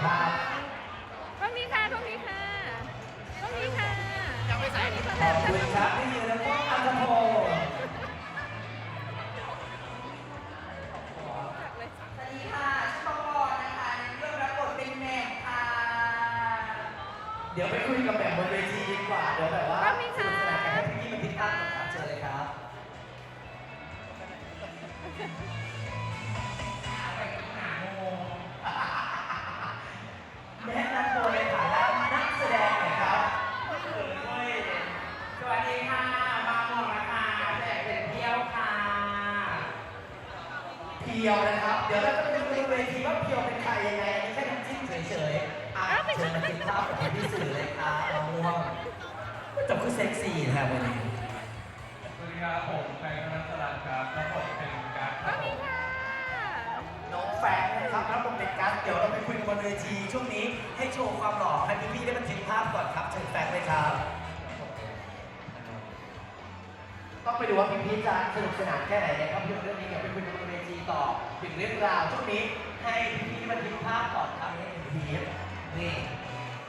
ก็บภาพตรงนี้ค่ะตรงนี้ค่ะตรงนี้ค่ะยังไม่ใส่ตรงนี้ขค่ะอบคุณครับที่ยืนแล้วก็อันธพลสวัสดีค่ะชื่อปอปอนะคะในเรื่องรับบทเป็นแม่ค่ะเดี๋ยวไปคุยกับแบบบนเวทีดีกว่า เดี๋ยวแบบว่าก็มีค่ะสนุกสนานกันให้พี่ๆมาติดตามครับเชิญเลยครับ แฟนนักสลัดครับรับบทเป็นการคตรัรบงผนี้มค่ะน้องแฟนนะครับรับบทเป็นการดเดี๋ยวเราไปคุยกันบนเวทีช่วงนี้ให้โชว์ความหล่อให้พี่ๆได้บันทึกภาพก่อนครับเชิญแฟนเลยครับ ต้องไปดูว่าพี่ๆจะสนุกสนานแค่ไหนในภาพยนตร์เรื่องนี้เดี๋ยวไปคุยกันบนเวทีต่อถึงเรื่องราวช่วงนี้ให้พี่ๆได้บันทึกภาพก่อนครับให้ถึงพีทนี่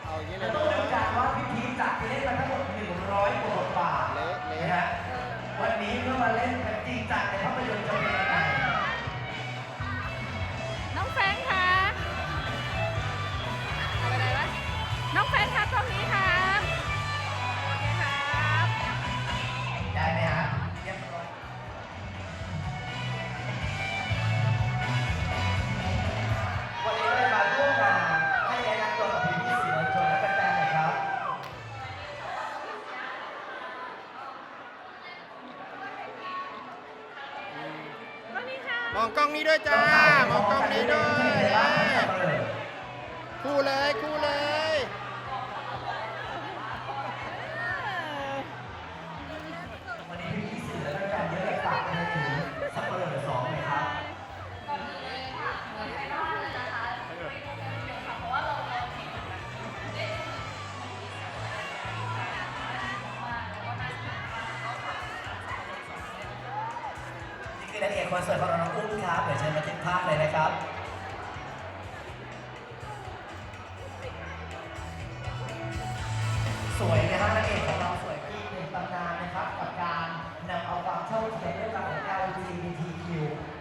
เอาอย่างนี้เลแล้ยวต้องดูกันว่าพี่พีทจะเล่นมาทั้งหมด100บทบาทเละเละ นะฮะ วันนี้เมื่อมาเล่นแบบจริงจังในภาพยนตร์จะเป็น กล้องนี้ด้วยจ้ามองกล้องนี้ด้วยเอ้ยคู่เลยคู่ ภาพเลยนะครับสวยนะฮะนางเอกของเราสวยที่เป็นตำนานนะครับกับการนำเอาความเท่าเทียมเรื่องราวของ LGBTQ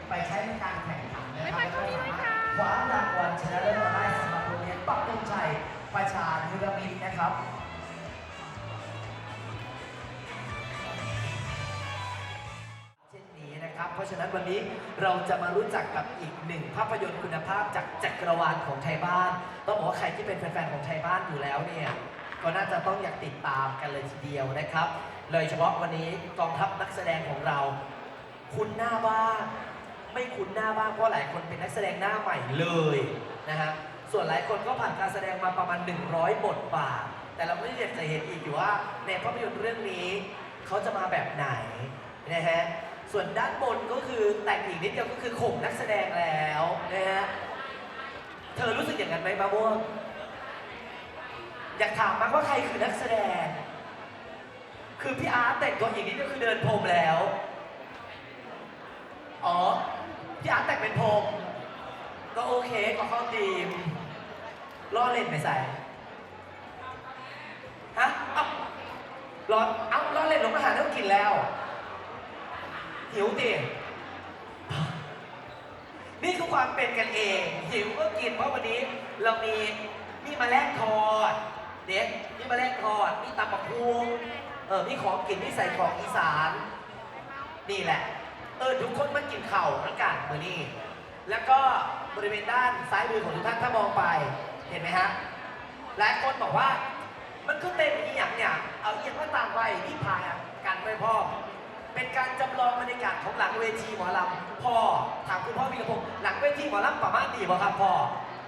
ไปใช้ในการแข่งขันนะครัไม่ไปตรงนี้ด้วยค่ะคว้ารางวัลชนะเลิศมาได้สำหรับโรงเรียนปักธงชัยประชานุรมิตรนะครับ รับเพราะฉะนั้นวันนี้เราจะมารู้จักกับอีกหนึ่งภาพยนตร์คุณภาพจากจักรวาลของไทยบ้าน ต้องบอกว่าใครที่เป็นแฟนๆของไทยบ้านอยู่แล้วเนี่ยก็น่าจะต้องอยากติดตามกันเลยทีเดียวนะครับ เลยเฉพาะวันนี้กองทัพนักแสดงของเรา คุ้นหน้าบ้างไม่คุ้นหน้าบ้างเพราะหลายคนเป็นนักแสดงหน้าใหม่เลยนะฮะส่วนหลายคนก็ผ่านการแสดงมาประมาณ 100 บทบาท แต่เราไม่ได้อยากจะเห็นอีกอยู่ว่าในภาพยนตร์เรื่องนี้ เขาจะมาแบบไหนนะฮะ ส่วนด้านบนก็คือแต่งอีกนิดเดียวก็คือข่มนักแสดงแล้วนะฮะ เธอรู้สึกอย่างนั้นไหมมะม่วงอยากถามมากว่าใครคือนักแสดง คือพี่อาร์ตแต่งตัวอีกนิดก็คือเดินพรมแล้ว อ๋อ พี่อาร์ตแต่งเป็นพรมก็โอเคก็เข้าทีมล่อเล่นไม่ใส่ฮะ เอ้ารอเอ้าล่อเล่นลงมาหาเรื่องกินแล้ว หิวดินี่คือความเป็นกันเอง หิวก็กินเพราะวันนี้เรามีมีมาแลงทอดเด็กมีมาแลงทอดมีตำบักพุงเออมีของกินที่ใส่ของอีสานนี่แหละ เออทุกคนมากินเข่าแล้วกันมือนี่แล้วก็บริเวณด้านซ้ายมือของทุกท่านถ้ามองไปเห็นไหมฮะหลายคนบอกว่า มันก็เป็นอีหยังเนี่ยเอาเอียงว่าต่างไปที่พายกันไม่พ่อ เป็นการจำลองบรรยากาศของหลังเวทีหมอลำพ่อถามคุณพ่อวีรพงศ์หลังเวทีหมอลำประมาณดีบ่ครับพ่อ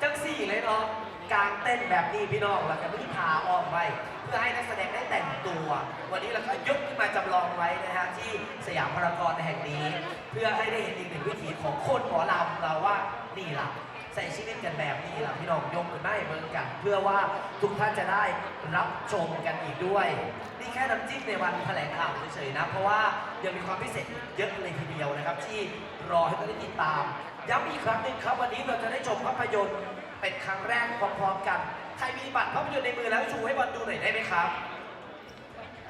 จังสี่เลยเนาะกางเต้นแบบนี้พี่น้องแล้วก็ไม่พาออกไปเพื่อให้นักแสดงได้แต่งตัว วันนี้เราก็ยกขึ้นมาจำลองไว้นะฮะที่สยามพารากอนแห่งนี้ เพื่อให้ได้เห็นอีกหนึ่งวิถีของคนหมอลำเราว่านี่ล่ะ ใส่ชีวิตกันแบบนี้ล่ะพี่น้องยกมือหน้าให้เบิ่งกัน เพื่อว่าทุกท่านจะได้รับชมกันอีกด้วย นี่แค่น้ำจิ้มในวันแถลงข่าวเฉยๆนะ เพราะว่ายังมีความพิเศษเยอะเลยทีเดียวนะครับ ที่รอให้ท่านได้ติดตามย้ำอีกครั้งหนึ่งครับวันนี้เราจะได้ชมภาพยนตร์เป็นครั้งแรกพร้อมๆกัน ใครมีบัตรภาพยนตร์ในมือแล้วชูให้บอลดูหน่อยได้ไหมครับ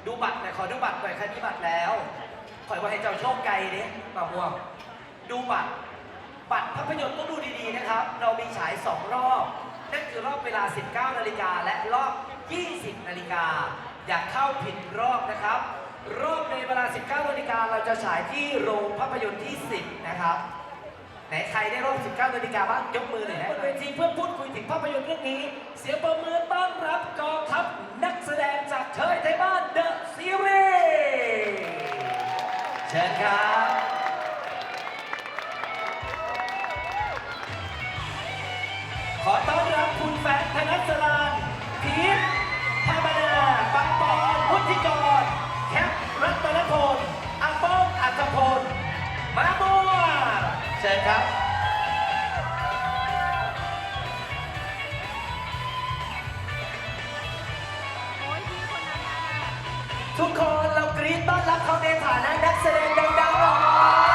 ดูบัตรหน่อยขอดูบัตรหน่อยใครมีบัตรแล้วขอยว่าให้เจ้าโชคไกลเนี่ยมาม่วงดูบัตร บัตรภาพยนตร์ต้องดูดีๆนะครับ เรามีฉาย 2 รอบ นั่นคือรอบเวลา 19 นาฬิกาและรอบ 20 นาฬิกา อย่าเข้าผิดรอบนะครับ รอบในเวลา 19 นาฬิกาเราจะฉายที่โรงภาพยนตร์ที่ 10 นะครับไหนใครได้รอบ 19 นาฬิกาบ้างยกมือหน่อยนะบนเวทีเพื่อพูดคุยถึงภาพยนตร์เรื่องนี้ เสียงปรบมือต้อนรับกองทัพนักแสดงจากเชยไทยบ้านเดอะซีรีส์เชิญครับ ต้อนรับคุณแฟนธนสรานพีทธรรมนาปังปอนพุทธิกร แคปรัตนพลอาป้องอัจพล มาบัวเชิญครับทุกคนเรากรี๊ดต้อนรับเขาในฐานะนักแสดงดังๆหน่อย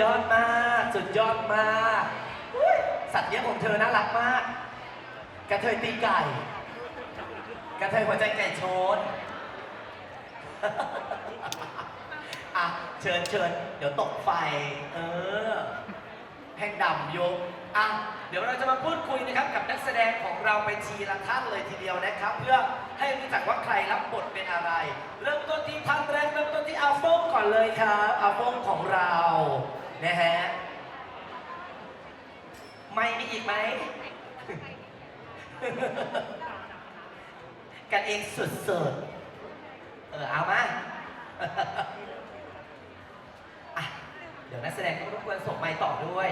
ยอดมาก สุดยอดมากอุ๊ยสัตว์เลี้ยงของเธอน่ารักมาก กระเทยตีไก่ กระเทยหัวใจไก่ชน อะ เชิญเชิญเดี๋ยวตกไฟ เออ แห่งดำโยมอะ เดี๋ยวเราจะมาพูดคุยนะครับกับนักแสดงของเราไปทีละท่านเลยทีเดียวนะครับ เพื่อให้รู้จักว่าใครรับบทเป็นอะไร เริ่มต้นที่ท่านแรกเริ่มต้นที่อาโฟงก่อนเลยครับอาโฟงของเรา นะฮะ ไม่มีอีกไหม กันเองสุดๆ เออเอามาเดี๋ยวนักแสดงต้องรบกวนส่งไมค์ต่อด้วย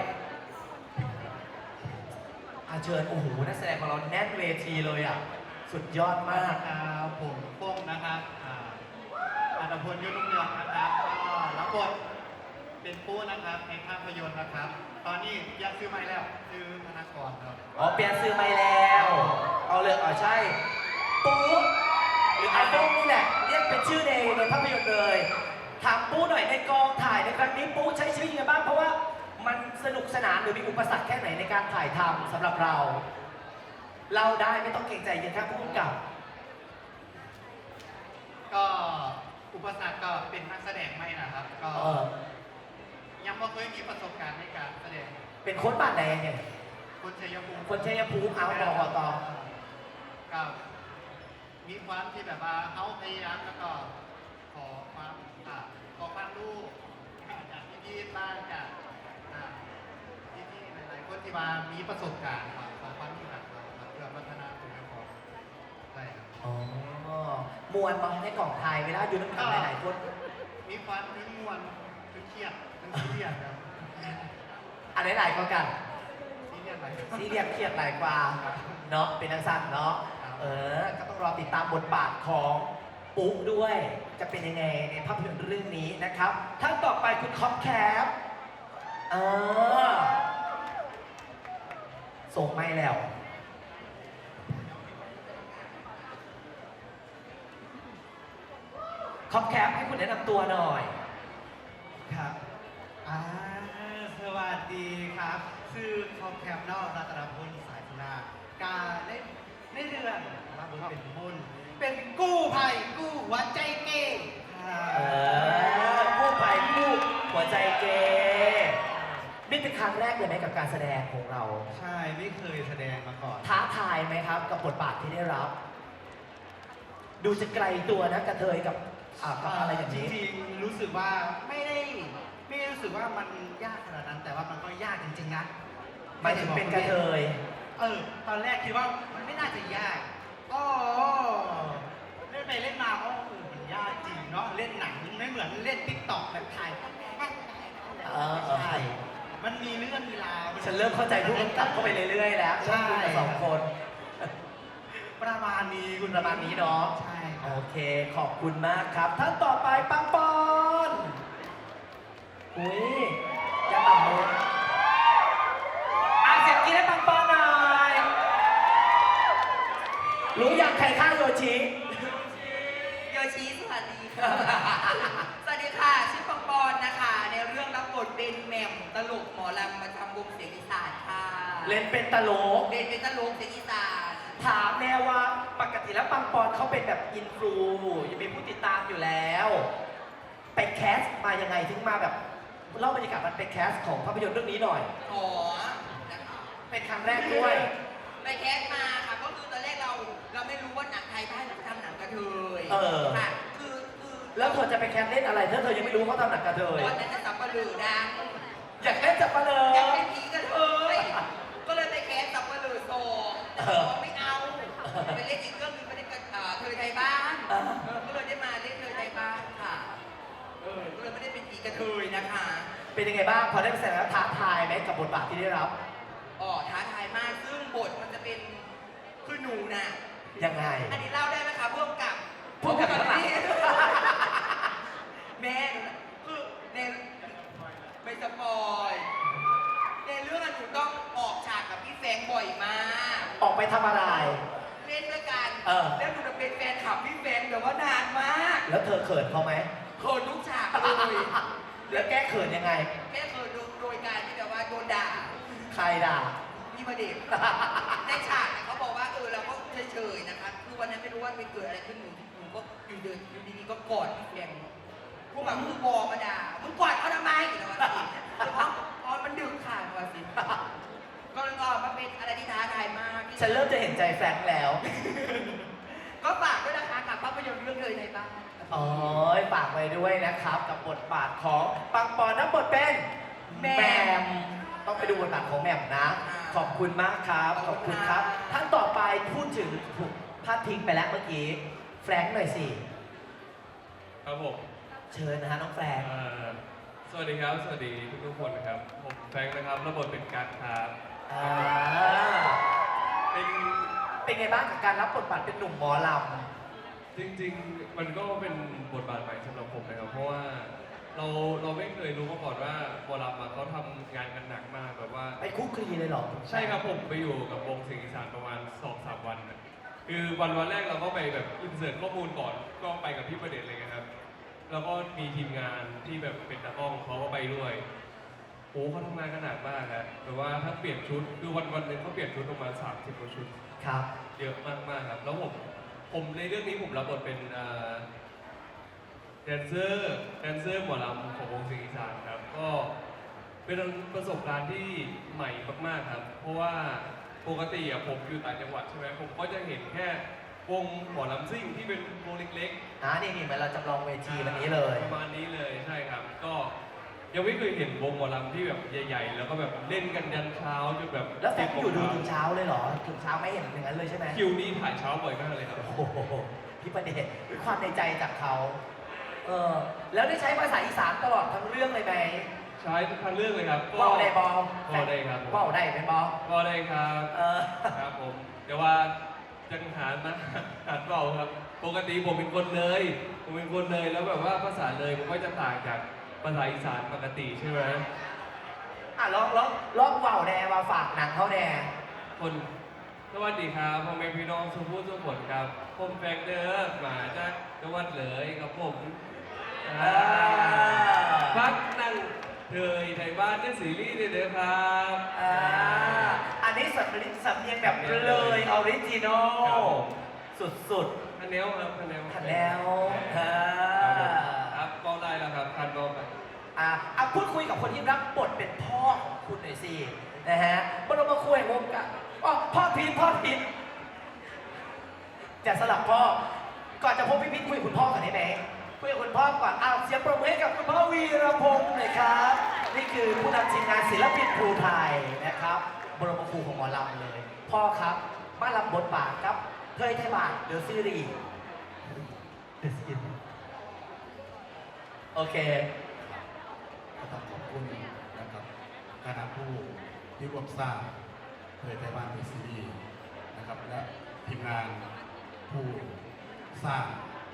อาเชิญโอ้โหนักแสดงของเราแน่นเวทีเลยอะ สุดยอดมากครับผมโป้งนะครับอัตพลยุทธรุ่งเรืองนะครับก็รับบท เป็นปู้นะครับในภาพยนตร์นะครับ ตอนนี้ยังซื้อไม่แล้ว ซื้อธนากรครับอ๋อเปลี่ยนซื้อไม่แล้ว เอาเลยอ๋อใช่ปูหรืออาโป้งนี่แหละเรียกเป็นชื่อในในภาพยนตร์เลยถามปูหน่อยในกองถ่ายในครั้งนี้ปูใช้ชีวิตยังไงบ้างเพราะว่ามันสนุกสนานหรือมีอุปสรรคแค่ไหนในการถ่ายทำสำหรับเรา เราได้ไม่ต้องเกรงใจเย็นท่านผู้กำกับ ก็อุปสรรคก็เป็นนักแสดงไม่นะครับ ก็เออ ยังไม่เคยมีประสบการณ์ในการแสดงเป็นโค้ชบ้านไหนเนี่ย คนชัยภูมิคนชัยภูมิเอาต่อต่อต่อก็มีความที่แบบว่าเขาพยายามแล้วก็ขอความอ่าขอความรู้จากพี่ๆบ้างจากอ่าพี่ๆหลายๆคนที่มามีประสบการณ์ขอขอความรู้จากเราครับเพื่อพัฒนาตัวเองของใช่ครับอ๋อมวนมาในกล่องไทยเวลาอยู่น้ำกันหลายๆคนมีความทึ่งมวลทึ่งเครียด ทึ่งเครียดครับอันไหนหลายกว่ากัน ซีเรียสอะไรซีเรียสเครียดหลายกว่าเนาะเป็นนักสั้นเนาะเออ ก็ต้องรอติดตามบทบาทของปุ๊กด้วยจะเป็นยังไงในภาพยนตร์เรื่องนี้นะครับท่านต่อไปคุณคอปแคปเออส่งไม่แล้ว คอปแคปให้คุณแนะนำตัวหน่อย ครับ อ่าสวัสดีครับชื่อคอมแคมนอกรัตนพลสายธุราการเล่นในเรื่องรับบทเป็นบุญเป็นกู้ภัยกู้หัวใจเก้ครับเออกู้ภัยกู้หัวใจเกย์นี่เป็นครั้งแรกเลยไหมกับการแสดงของเรา ใช่ไม่เคยแสดงมาก่อน ท้าทายไหมครับ กับบทบาทที่ได้รับ ดูจะไกลตัวนะกระเทยกับอ่ากับอะไรอย่างนี้ จริงๆรู้สึกว่าไม่ได้ ไม่ได้รู้สึกว่ามันยากขนาดนั้น แต่ว่ามันก็ยากจริงๆนะหมายถึงเป็นกระเทยเออ ตอนแรกคิดว่ามันไม่น่าจะยากอ๋อเล่นไปเล่นมาอ๋อเออมันยากจริงเนาะเล่นหนังไม่เหมือนเล่นติ๊กต็อกแบบถ่ายเออเออใช่มันมีเรื่องมีราวฉันเริ่มเข้าใจผู้กำกับเข้าไปเรื่อยๆแล้วใช่เริ่มคุยกับสองคน ประมาณนี้คุณประมาณนี้เนาะใช่คโอรับเค ขอบคุณมากครับ ท่านต่อไปปังปอน อุ้ยจะต่ำเลยอะเสียงกินให้ปังปอนหน่อย รู้อย่างใครฆ่าโยชิ โยชิสวัสดีค่ะ สวัสดีค่ะชื่อปังปอนนะคะ ในเรื่องรับบทเป็นแหม่มตลกหมอลำประจำวงเสียงอีสานค่ะเล่นเป็นตลกเล่นเป็นตลกเสียงอีสานถามแม่ว่าปกติแล้วปังปอนเขาเป็นแบบอินฟลูยังมีผู้ติดตามอยู่แล้ว ไปแคสมายังไงถึงมาแบบ เล่าบรรยากาศมันไปแคสของภาพยนตร์เรื่องนี้หน่อย ขอนะคะเป็นครั้งแรกด้วย ไปแคสมาค่ะ ก็คือตอนแรกเราเราไม่รู้ว่าหนังไทยบ้านเราทำหนังกระเทยเออ ค่ะ คือคือแล้วเธอจะไปแคสเล่นอะไรถ้าเธอยังไม่รู้เขาทำหนังกระเทยตอนนั้นจะสับปะเหลือดังอยากเล่นจับปะเลย เดินอยู่ดีๆก็กอดพี่แฟรงค์พวกแบบมึงบอมาด่ามึงกอดเขาทำไมเหรอวะสิเพราะเพราะมันดึกขาดวะสิก็เลยออกมาเป็นอะไรที่ท้าทายมากที่ฉันเริ่มจะเห็นใจแฟรงค์แล้ว ก็ฝากด้วยนะคะกับภาพยนตร์เรื่องเลยในบ้านอ๋อฝากไว้ด้วยนะครับ กับบทบาทของปังปอนนับบทเป็นแหม่แหมมต้องไปดูบทบาทของแหม่มนะอ่าขอบคุณมากครับ ขอบคุณครับท่านต่อไปพูดถึงถูกพาดทิ้งไปแล้วเมื่อกี้ แฟรงค์หน่อยสิ ครับผมเชิญนะฮะน้องแฟรงค์เอ่อสวัสดีครับ สวัสดีทุกทุกๆคนนะครับ ผมแฟรงค์นะครับรับบทเป็นการครับอ่าเป็นเป็นไงบ้างกับการรับบทบาทเป็นหนุ่มหมอลจริงๆ มันก็เป็นบทบาทใหม่สำหรับผมนะครับ เพราะว่าเราเราไม่เคยรู้มาก่อนว่าบอลัมเขาทำงานกันหนักมากแบบว่าำไปคุกคลีเลยเหรอ ใช่ครับผมไปอยู่กับวงสิงห์อีสานประมาณ2อสามวันน่ะ คือวันวันแรกเราก็ไปแบบอินเสิร์ตข้อมูลก่อนก็ไปกับพี่ประเด็นเลยนะครับ แล้วก็มีทีมงานที่แบบเป็นตากล้องเขาก็ไปด้วยโอ้เขาทำงานกันหนักมากครับแบบว่าถ้าเปลี่ยนชุดคือวันวันหนึงเขาเปลี่ยนชุดประมาณ30กว่าชุด ครับ เยอะมากมากๆครับ แล้วผมผมในเรื่องนี้ผมรับบทเป็นเอ่อแดนเซอร์แดนเซอร์หมอลำของวงสิงห์อีสานครับ ก็เป็นประสบการณ์ที่ใหม่มากๆครับ เพราะว่า ปกติอะผมอยู่ต่างจังหวัดใช่ไหมผมก็จะเห็นแค่วงหมอลำซิ่งที่เป็นวงเล็กอ่านี่นี่เหมือนเราจำลองเวๆทีวันนี้เลย ประมาณนี้เลยใช่ครับ ก็ยังไม่เคยเห็นวงหมอลำที่แบบใหญ่ๆ แล้วก็แบบเล่นกันยันเช้าจนแบบแล้วแฟรงค์อยู่ดูถึงเช้าเลยเหรอถึงเช้าไม่เห็นอย่างนั้นเลยใช่ไหมคิวนี้ถ่ายเช้าบ่อยมากเลยครับ โอ้โหพี่ประเดชด้วยความในใจจากเขาเออแล้วได้ใช้ภาษาอีสานตลอดทั้งเรื่องเลยไหม ใช้ทางเรื่องเลยครับเว้าได้บอเว้าได้ครับผมเว้าได้ไหมบอก็ได้ครับเออ ครับผมแต่ว่าจังหารนะหารเบาครับ ปกติผมเป็นคนเลยผมเป็นคนเลยแล้วแบบว่าภาษาเลยผมก็จะต่างจากภาษาอีสานปกติใช่ไหมอะลองลองลองเว้าแน่ว่าฝากหนังเขาแน่คนสวัสดีครับพ่อแม่พี่น้องสุภูสุขผลครับ ผมแฟงเดอร์มาจากจังหวัดเลยครับผมอ่า พักนั่ง เถยไทยบ้านได้ซีรีส์เด้อครับอ่าอันนี้สำเนียงสำเนียงแบบเลยออริจินอครับลผมสุดคันแนวครับคันแนวๆทันแล้วอ่าครับก็ได้แล้วครับคันก็ไปอะอะพูดคุยกับคนที่รับบทเป็นพ่อของคุณหน่อยสินะฮะบรมคุยวงกันอ๋อพ่อพินพ่อพินจะสลับพ่อ ก่อนจะพบพี่พินคุยกับคุณพ่อก่อนได้ไหม คุยกับคุณพ่อก่อนอ้าวเสียงปรบมือให้กับคุณพ่อวีรพงศ์หน่อยครับ นี่คือผู้นำทีมงานศิลปินภูไทยนะครับบรมครูของหมอลำเลย พ่อครับมารับบทบาทครับเคยไทยบาทเดอะซีรีส์เดอะซีรีส์โอเคก็ต้องขอบคุณนะครับคณะผู้ที่ร่วมสร้างเผยไทยบ้านในซีรีส์นะครับและทีมงานผู้สร้าง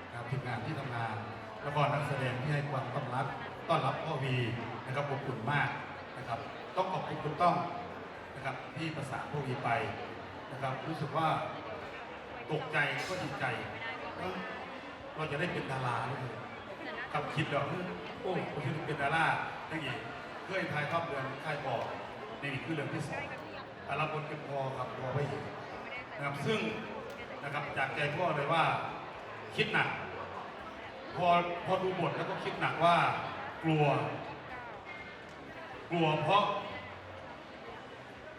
นะครับทีมงานที่ทำงาน แล้วก็นักแสดงที่ให้ความต้อนรับต้อนรับพ่อวีนะครับอบอุ่นมากนะครับ ต้องขอบคุณคุณต้องนะครับที่ประสานพ่อวีไปนะครับ รู้สึกว่าตกใจก็ดีใจเราจะได้เป็นดาราเลยกับคิดแบบโอ้ผมจะเป็นดาราตั้งอีกเคยถ่ายภาพเรือนค่ายบอกนี่คือเรื่องที่สองอารับบทเป็นพอครับพอไปนะครับซึ่งนะครับจากใจพ่อเลยว่าคิดหนัก พอพอดูบทแล้วก็คิดหนักว่ากลัว กลัวเพราะ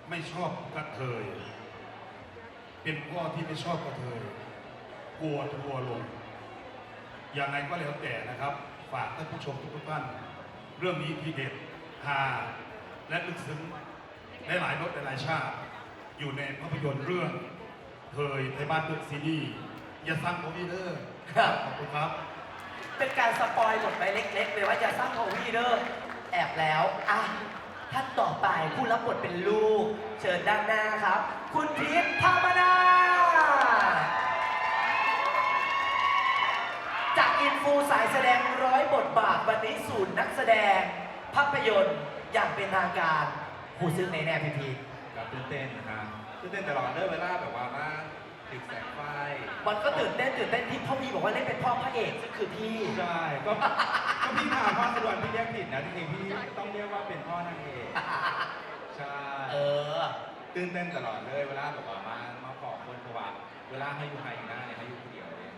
ไม่ชอบกระเทย เป็นพ่อที่ไม่ชอบกระเทย กลัวทัวลง อย่างไรก็แล้วแต่นะครับ ฝากท่านผู้ชมทุกๆท่าน เรื่องนี้ทีเด็ดฮาและลึกซึ้งในหลายรสหลายชาติ อยู่ในภาพยนตร์เรื่องเคยในบ้านเดือดซีนีส์อย่าสั่งผมอีเดอร์ครับขอบคุณครับ เป็นการสปอยหมดไปเล็กๆเลยว่าจะสร้างโอวีเดอร์แอบแล้วอะท่านต่อไปผู้รับบทเป็นลูก เชิญด้านหน้าครับ คุณพีทธรรมนา จากอินฟูสายแสดงร้อยบทบาทวันนี้ศูนย์นักแสดง ภาพยนตร์อย่างเป็นทางการหูซึ้งในแน่พีพีทกับตื่นเต้นนะครับตื่นเต้นตลอดเด้อเวลาแบบว่ามา ถึงแสงไฟมันก็ตื่นเต้นตื่นเต้นที่พ่อพีบอกว่าเล่นเป็นพ่อพระเอกซึ่งคือพี่ใช่ก็ก็พี่ถามพ่อสะดวนพี่เรียกผิดนะจริงๆพี่ต้องเรียกว่าเป็นพ่อนางเอกใช่เออตื่นเต้นตลอดเลยเวลาแบบว่ามามาขอคนเพราะว่าเวลาให้อยู่ไฮอยู่หน้าเนี่ยให้อยู่คนเดียวเลย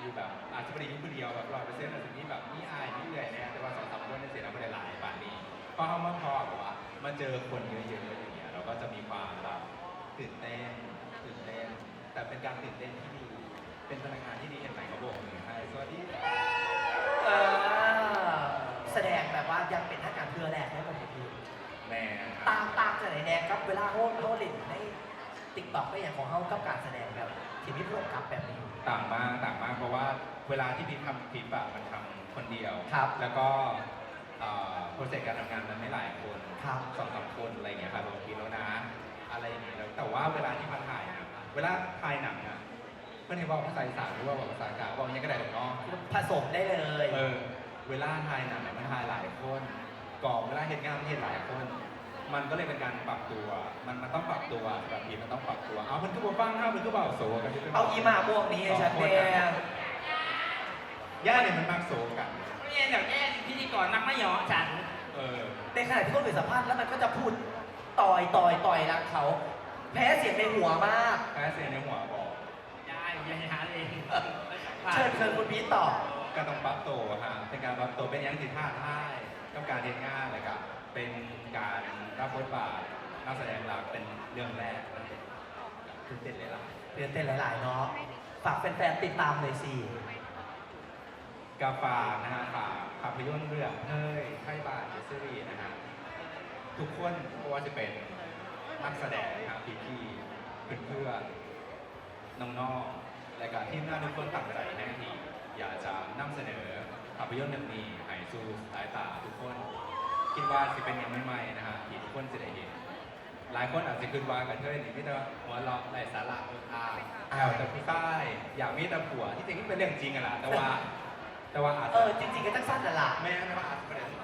อยู่แบบอาจจะไม่ได้อยู่คนเดียวแบบร้อยเปอร์เซ็นต์อาจจะมีแบบมีอายมีเอื่อยเนี่ยแต่ว่าสองสามคนในยเสียงเราไม่ได้หลายบาทนี้พอเขามาพอแบบว่ามาเจอคนเยอะๆอย่างเงี้ยเราก็จะมีความแบบตื่นเต้นตื่นเต้น แต่เป็นการตื่นเต้นที่ดี เป็นพนักงานที่ดีเห็นไหมเขาโบกมือให้สวัสดีเออแสดงแบบว่ายังเป็นทางการเพื่อแรกให้ผมพี่แม่คตารับมตามจะไหนแน่ครับเวลาเขาเขาเล่นในติ๊กต็อกก็อย่างของเขากับการแสดงแบบที่มีพวกกับแบบนี้ ต่างมากต่างมากเพราะว่าเวลาที่พี่ทำคลิปอะมันทำคนเดียว ครับแล้วก็โปรเจกต์การทำงานมันไม่หลายคนครับ สองสามคนอะไรอย่างเงี้ยครับบางทีแล้วนะ อะไรอย่างเงี้ยแล้วแต่ว่าเวลาที่มาถ่ายอะ เวลาถ่ายหนังอะเพื่อนให้บอกภาษาอีสานหรือว่าบอกภาษากลางบอกอยังไงก็ได้หรอกเนาะผสมได้เลยเออเวลาถ่ายหนังอะมันถ่ายหลายคนก่อนเวลาเห็นงานมันเห็นหลายคน มันก็เลยเป็นการปรับตัว มันมันต้องปรับตัวแบบนี้มันต้องปรับตัว เอามันก็บอกฟังห้ามันก็บอกโซกันที่ป็นเอาอีหมาม่วงนี้ให้ฉันแดงย่าเนี่ยมันมากโซกันเรียนแบบแย่พิธีกรนักไม่หยอฉัน เออในขณะที่คนอื่นสัมภาษณ์แล้วมันก็จะพูดต่อยต่อยต่อยรักเขา แพ้เสียงในหัวมาก แพ้เสียงในหัวบอก ได้ยังหาเองเชิญเชิญคุณพีทต่อ ก็ต้องปรับตัวฮะเป็นการปรับตัวเป็นอยังสิท่าท่ายกับการเรียนงานอะไรกับเป็นการรับบทบาทนักแสดงหลักเป็นเรื่องแรกนะคือเต้นเลยล่ะเรียนเต้นหลาย ๆ เนาะ ฝากแฟนๆติดตามเลยสิ กาฝากนะฮะฝากภาพยนตร์เรื่องเฮ้ยไทยบาทเจสซี่นะฮะทุกคนไม่ว่าจะเป็น นักแสดงครับพี่ๆเพื่อนน้องๆและการที่น้าทุกคนตั้งใจแน่ทีอยากจะนำเสนอภาพยนตร์เรื่องนี้ให้สู่สายตาทุกคน คิดว่าจะเป็นอย่างใหม่ๆนะฮะที่ทุกคนจะได้เห็นหลายคนอาจจะคิดว่ากันเทยนี่ไมแต่ได้หัวเราะไร้สาระอิงอาแอวแต่ผู้ใต้อยากมีแต่ผัวที่จริงเป็นเรื่องจริงอะล่ะแต่ว่า แต่ว่าอาจจะอจริงๆก็ตั้งสั้นน่ะล่ะแม้แต่ว่าอาจจะไม่ได้เปิดออก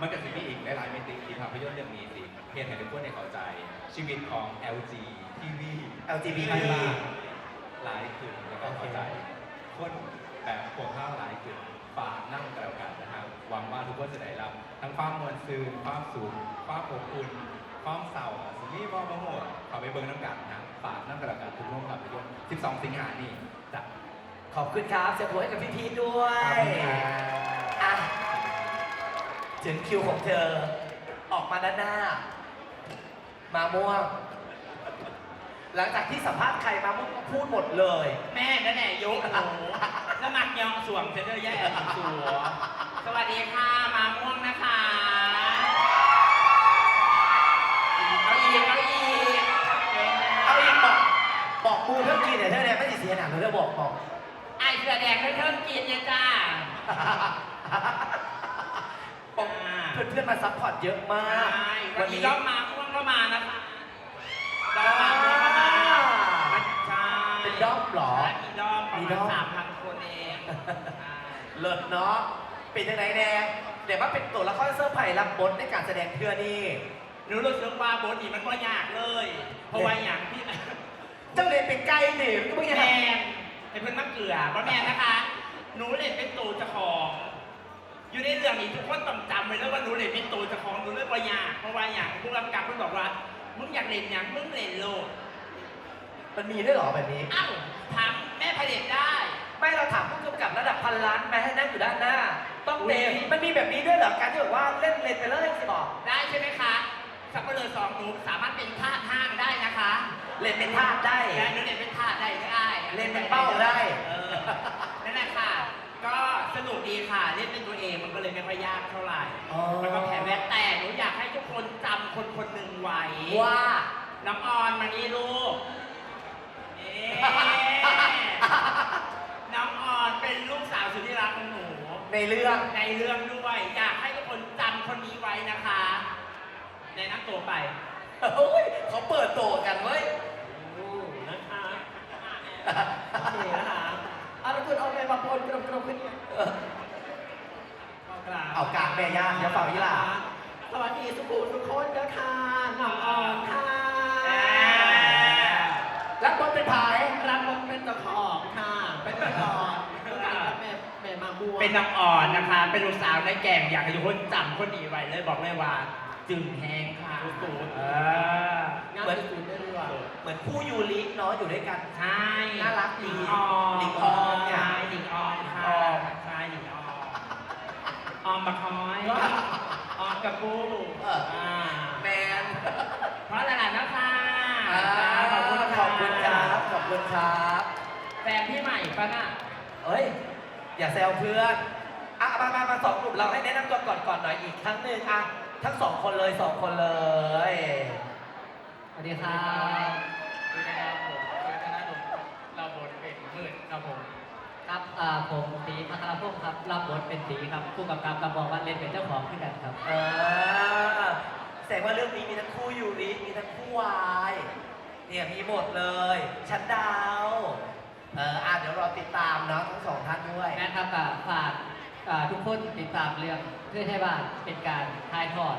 มามันก็จะมีอีกหลายๆมิติที่ภาพยนตร์เรื่องนี้สิเพียงให้ทุกคนได้เข้าใจ ชีวิตของ LG TV LGBT หลายขึ้นแล้วก็เข้าใจ คนแบบพวกข้าวหลายขึ้นฝากนั่งกันแล้วกันนะครับหวังว่าทุกคนจะได้รับ ทั้งความมวลซืนความสูงความอบอุ่นความเศร้าสมีว่าโมโหขอไปเบิ่งน้ำกันนะฝากนั่งกันแล้วกันทุกโรงภาพยนตร์12 สิงหานี่จะขอบคุณครับเสียงปรบมือให้กับพี่พีทด้วยขอบคุณครับอะ ถึงคิวของเธอ ออกมาด้านหน้า มาม่วง หลังจากที่สัมภาษณ์ใครมาม่วงก็พูดหมดเลย แม่นั่นแหละยกหนูแล้วมักยองสวมเซนเดอร์แย่แอบสัวสวัสดีค่ะ มาม่วงนะคะเอาอีกเอาอีกเอาอีกบอกบอกมูเพิ่งกินเนี่ยเธอเนี่ยไม่ติเสียหนังเลยเธอบอกบอกไอเสือแดงเพิ่มกินเนี่ยจ้าบอก เพื่อนเพื่อนๆมาซัพพอร์ตเยอะมาก ใช่วัวันนนี้นี้ด้อมมาม่วงก็มานะคะด้อมมาม่วงก็มาใช่เหรอมีดอมประมีมาด้ณอมสามพันคนเองเลิศเนาะเป็นยังไงแน่เดี๋ยวมาเป็นตัวละครเซอร์ไพรส์รับบทในการแสดงเพื่อนี่หนูรู้สึกว่าบทนี้มันก็ยากเลย เพราะว่าอย่างที่เจ้าเรียนเป็นไกด์ดิก็ไม่แมใช่นไอ้เพื่อนมะเกลือบ่แมนนะคะ หนูเล่นเป็นตัวเจ้าของ อยู่ในเรื่องนี้ทุกคนต้องจำไว้แล้วว่าหนูเล่นเป็นตัวเจ้าของหนูเล่นว่ายากเพราะว่าอย่างผู้กำกับเพิ่นบอกว่า มึงอยากเล่นอย่างมึงเล่นโลดมันมีด้วยเหรอแบบนี้ เอ้าถามแม่ผลิตได้ ไม่เราถามผู้กำกับระดับพันล้านแม้ให้นั่งอยู่ด้านหน้า ต้องเต็มมันมีแบบนี้ด้วยเหรอการที่แบบว่าเล่นเล่นไปเลยสิบอกได้ใช่ไหมคะสับเปลือสองหนูสามารถเป็นทาสห้างได้นะคะเล่นเป็นทาสได้ และหนูเล่นเป็นทาสได้ได้เล่นเป็นเป้าได้ เออนั่นแหละค่ะ ก็สนุกดีค่ะเล่นเป็นตัวเองมันก็เลยไม่ค่อยยากเท่าไหร่อ๋อ แล้วก็แผลแวะแต่หนูอยากให้ทุกคนจำคนคนหนึ่งไว้ว่า น้ำออนมานี่ลูกเอ๊ะน้ำออนเป็นลูกสาวสุดที่รักของหนูในเรื่องในเรื่องด้วย อยากให้ทุกคนจำคนนี้ไว้นะคะในนักตัวไปโอ้ยเขาเปิดโตกันเว้ย นะคะโอเคนะคะ เอาละคุณเอาไปมาปนกรมกรมขึ้นเออเอากลางแม่ย่าอย่าเป่ายี่หล่าสวัสดีสุขุมทุกคนนะคะน้องออนค่ะแล้วบทเป็นพายรับบทเป็นเจ้าของค่ะเป็นน้องออนแม่แม่มาบัวเป็นน้องอ่อนนะคะ เป็นลูกสาวในแก่งอยากให้ทุกคนจำคนนี้ไว้เลยบอกเลยว่า จึงแหงค่ะสูตรเออเหมือน เหมือนคู่ยูริเนาะอยู่ด้วยกัน ใช่น่ารักดีหลิงออมหลิงออมเนี่ย ใช่หลิงออมค่ะออมใช่หลิงออมออมบักฮอยออมกับปูเอออ่าแมนเพราะอะไรนะคะอ่าขอบคุณขอบคุณครับ ขอบคุณครับ แฟนพี่ใหม่ปะน่ะเอ้ย อย่าแซวเพื่อนอะมามามาสองกลุ่มเราให้แนะนำตัวก่อนก่อนหน่อยอีกครั้งหนึ่งอะทั้งสองคนเลยสองคนเลย สวัสดีครับสวัสดีครับผมเฟิร์สธนดลเราบทเป็นมืดครับผมครับอ่าผมตีพัทรพงศ์ครับ รับบทเป็นตีครับผู้กำกับกำบอกว่าเล่นเป็นเจ้าของขึ้นกันครับเออแสดงว่าเรื่องนี้มีทั้งคู่ยูริมีทั้งคู่วายเนี่ยมีหมดเลยชันดาวเอออะเดี๋ยวรอติดตามเนาะทั้งสองท่านด้วย นะครับอ่าฝากอ่าทุกคนติดตามเรื่องเพื่อให้บ้านเป็นการถ่ายทอด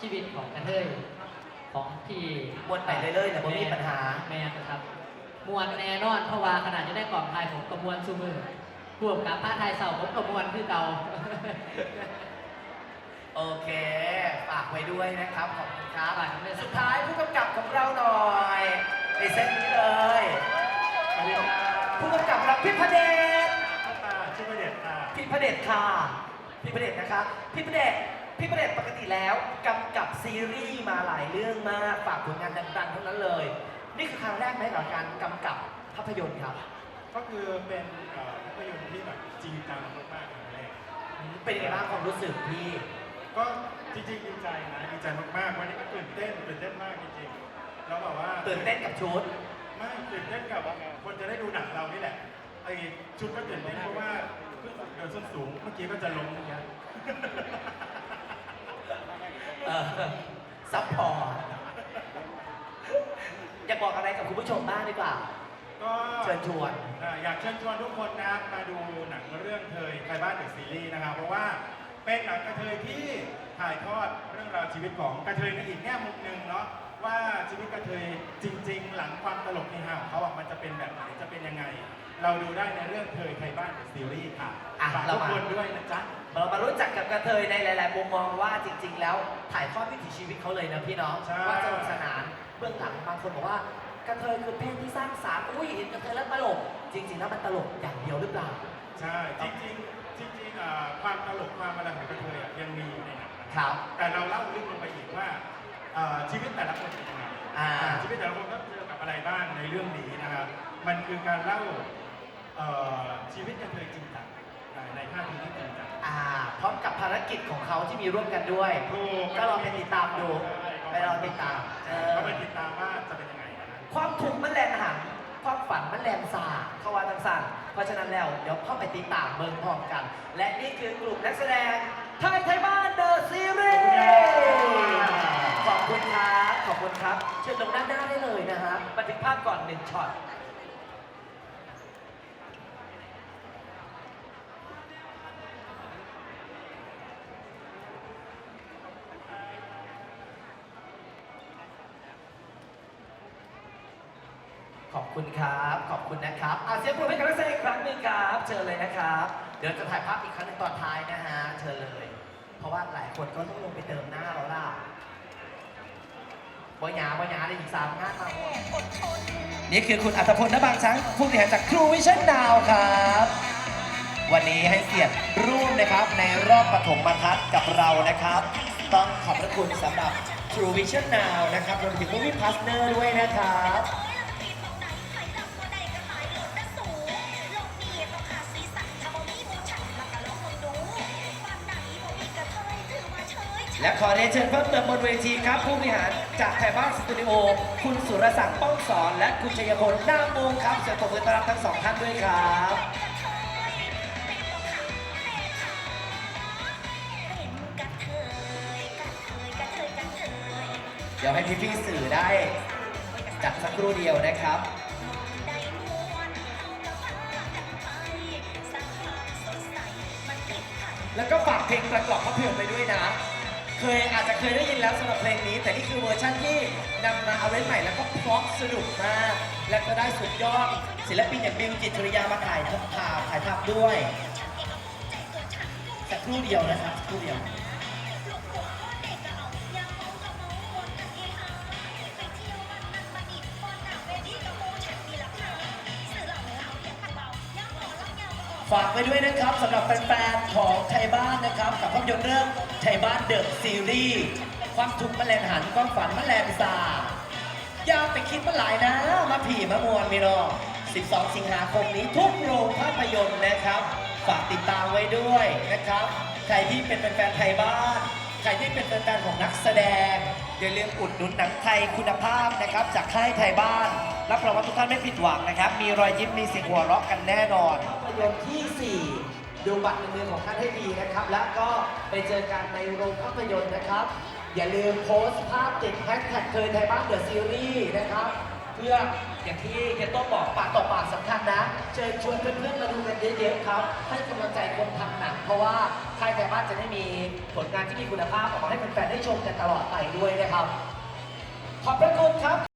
ชีวิตของกระเทย ของที่มวนไปเรื่อยๆแต่บ่มีปัญหาแม่นะครับมวนแน่นอนเพราะว่าขนาดจะได้กล่องไทยผมกระมวลซูมือพวกกับผ้าไทยเสาผมกระมวลคือเก่าโอเค ฝากไว้ด้วยนะครับ ขอบคุณครับฝากด้วยนะครับสุดท้ายผู้กำกับของเราหน่อยในเซตนี้เลยสวัสดีครับผู้กำกับเราพี่พระเดชค่ะชื่อประเด็นค่ะพี่พระเดชค่ะพี่พระเดชนะคะพี่พระเดช พี่พระเดชปกติแล้วกำกับซีรีส์มาหลายเรื่องมากฝากผลงานดังๆทั้งนั้นเลย นี่คือครั้งแรกไหมกับการกำกับภาพยนตร์ครับ ก็คือเป็นเอ่อภาพยนตร์ที่แบบจริงจังมากๆครั้งแรกเป็นยังไงบ้างความรู้สึกพี่ ก็จริงๆดีใจนะดีใจมากๆวันนี้ก็ตื่นเต้นตื่นเต้นมากจริงๆแล้วแบบว่าตื่นเต้นกับชุด ไม่ตื่นเต้นกับคนจะได้ดูหนังเรานี่แหละไอชุดก็ตื่นเต้นเพราะว่าเพิ่งฝึกเดินส้นสูงเมื่อกี้ก็จะล้มเมื่อกี้เออซัพพอร์ตอยากบอกอะไรกับคุณผู้ชมบ้างดีกว่า ก็เชิญชวนอ่าอยากเชิญชวนทุกคนนะครับมาดูหนังเรื่องเทยไทยบ้านเดอะซีรีส์นะครับ เพราะว่าเป็นหนังกระเทยที่ถ่ายทอดเรื่องราวชีวิตของกระเทยในอีกแง่มุมหนึ่งเนาะว่าชีวิตกระเทยจริง ๆ หลังความตลกในหาของเขาอะมันจะเป็นแบบไหนจะเป็นยังไง เราดูได้ในเรื่องเทยไทยบ้านเดอะซีรีส์ค่ะอะฝากเราทุกมา คนด้วยนะจ๊ะ เรามารู้จักกับกระเทยในหลาย ๆ มุมมองว่าจริง ๆ แล้วถ่ายทอดวิถีชีวิตเขาเลยนะพี่น้องใช่ ว่าสนุกสนานเบื้องหลังบางคนบอกว่ากระเทยคือเพศที่สร้างสรรค์อุ้ยเห็นกระเทยแล้วตลก จริง ๆ แล้วมันตลกอย่างเดียวหรือเปล่า ใช่จริงๆจริงๆอ่าความตลกความอะไรของกระเทยอะยังมีอยู่ในหนังนะครับ แต่เราเล่าลึกลงไปอีกว่าเอ่อชีวิตแต่ละคนเป็นยังไงอ่า ชีวิตแต่ละคนก็เจอกับอะไรบ้างในเรื่องนี้นะครับมันคือการเล่าเอ่อชีวิตกระเทยจริงจัง ในท่าทีที่จริงจังอ่าพร้อมกับภารกิจของเขาที่มีร่วมกันด้วย ถูกก็ลองไปติดตามดู ไปลองติดตามเออก็ไปติดตามว่าจะเป็นยังไงนะความถูกมันแลนหันความฝันมันแลนซาเข้าว่าทั้งสั้นเพราะฉะนั้นแล้วเดี๋ยวเข้าไปติดตามเบิ่งพร้อมกัน และนี่คือกลุ่มนักแสดงไทยไทยบ้านเดอะซีรีส์ขอบคุณครับ ขอบคุณครับ เชิญลงด้านหน้าได้เลยนะฮะบันทึกภาพก่อนหนึ่งช็อต คุณครับ ขอบคุณนะครับอาเสียงปรบมือให้กับนักแสดงอีกครั้งหนึ่งครับ เชิญเลยนะครับ เดี๋ยวจะถ่ายภาพอีกครั้งหนึ่งตอนท้ายนะฮะ เชิญเลย เพราะว่าหลายคนก็ต้องลงไปเติมหน้าแล้วล่ะปัญญาปัญญาได้อีกสามงานมาหมด นี่คือคุณอัตพลนบางช้างผู้บริหารจากครูวิชั่นดาวครับ วันนี้ให้เกียรติร่วมนะครับในรอบปฐมทัศน์กับเรานะครับ ต้องขอบพระคุณสำหรับ True Vision Now นะครับรวมถึง Movie Partner ด้วยนะครับ และขอเรียนเชิญเพิ่มเติมบนเวทีครับ ผู้บริหารจากไทยบ้านสตูดิโอ คุณสุรศักดิ์ป้องสอน และคุณชัยพลนามวงครับเสียงปรบมือต้อนรับทั้งสองท่านด้วยครับเดี๋ยวให้พี่ๆสื่อได้จัดสักครู่เดียวนะครับแล้วก็ฝากเพลงประกอบภาพยนตร์ไปด้วยนะ เคยอาจจะเคยได้ยินแล้วสำหรับเพลงนี้ แต่นี่คือเวอร์ชันที่นำมาเอาไว้ใหม่แล้วก็ฟ็อกสนุกมาก และก็ได้สุดยอด ศิลปินอย่างบิวจิตรชริยามาถ่ายทำถ่ายถ่ายทำด้วยสักครู่เดียวนะครับสักครู่เดียว ฝากไว้ด้วยนะครับสำหรับแฟนๆของไทยบ้านนะครับ กับภาพยนตร์เรื่องไทยบ้านเดอะซีรีส์ความทุกข์แมลงหันความฝันแมลงสาบอย่าไปคิดมาหลายนะ มาผีมามวลมีนอ12 สิงหาคมนี้ทุกโรงภาพยนตร์นะครับ ฝากติดตามไว้ด้วยนะครับ ใครที่เป็นแฟนๆไทยบ้าน ใครที่เป็นแฟนๆของนักแสดงอย่าลืมอุดหนุนหนังไทยคุณภาพนะครับ จากค่ายไทยบ้าน รับรองว่าทุกท่านไม่ผิดหวังนะครับ มีรอยยิ้มมีเสียงหัวเราะกันแน่นอน ภาพยนตร์ที่ 4 ดูบัตรในมือของท่านให้ดีนะครับ แล้วก็ไปเจอกันในโรงภาพยนตร์นะครับ อย่าลืมโพสต์ภาพติดแฮชแท็กเคยไทยบ้านเดอะซีรีส์นะครับ เพื่ออย่างที่เคนโต้บอกปากต่อปากสำคัญนะ เชิญชวนเพื่อนๆมาดูกันเยอะๆครับ ให้กำลังใจคนทำหนังเพราะว่าค่ายไทยบ้านจะได้มีผลงานที่มีคุณภาพออกมาให้แฟนๆได้ชมกันตลอดไปด้วยนะครับ ขอบพระคุณครับ